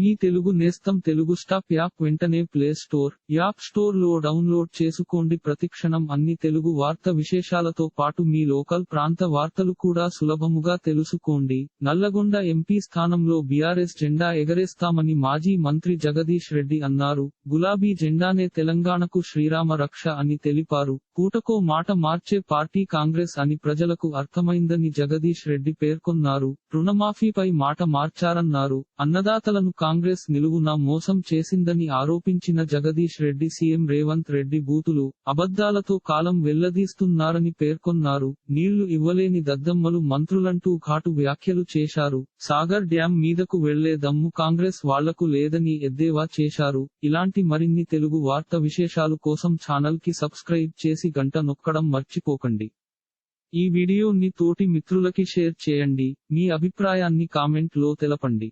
మీ తెలుగు నేస్తం Telugu stop app వెంటనే play store app స్టోర్లో డౌన్లోడ్ చేసుకోండి. ప్రతిక్షణం అన్ని తెలుగు వార్త విశేషాలతో పాటు మీ లోకల్ ప్రాంత వార్తలు కూడా సులభముగా తెలుసుకోండి. నల్లగొండ ఎంపీ స్థానంలో బీఆర్ఎస్ జెండా ఎగరేస్తామని మాజీ మంత్రి జగదీష్ రెడ్డి అన్నారు. గులాబీ జెండానే తెలంగాణకు శ్రీరామ రక్ష అని తెలిపారు. పూటకో మాట మార్చే పార్టీ కాంగ్రెస్ అని ప్రజలకు అర్థమైందని జగదీష్ రెడ్డి పేర్కొన్నారు. రుణమాఫీపై మాట మార్చారన్నారు. అన్నదాతలను కాంగ్రెస్ నిలువున మోసం చేసిందని ఆరోపించిన జగదీష్ రెడ్డి సీఎం రేవంత్ రెడ్డి బూతులు అబద్ధాలతో కాలం వెల్లదీస్తున్నారని పేర్కొన్నారు. నీళ్ళు ఇవ్వలేని దద్దమ్మలు మంత్రులంటూ ఘాటు వ్యాఖ్యలు చేశారు. సాగర్ డ్యాం మీదకు వెళ్ళే దమ్ము కాంగ్రెస్ వాళ్ళకు లేదని ఎద్దేవా చేశారు. ఇలాంటి మరిన్ని తెలుగు వార్త విశేషాలు కోసం ఛానల్కి సబ్స్క్రైబ్ చేసి గంట నొక్కడం మర్చిపోకండి. ఈ వీడియోని తోటి మిత్రులకి షేర్ చేయండి. మీ అభిప్రాయాన్ని కామెంట్లో తెలపండి.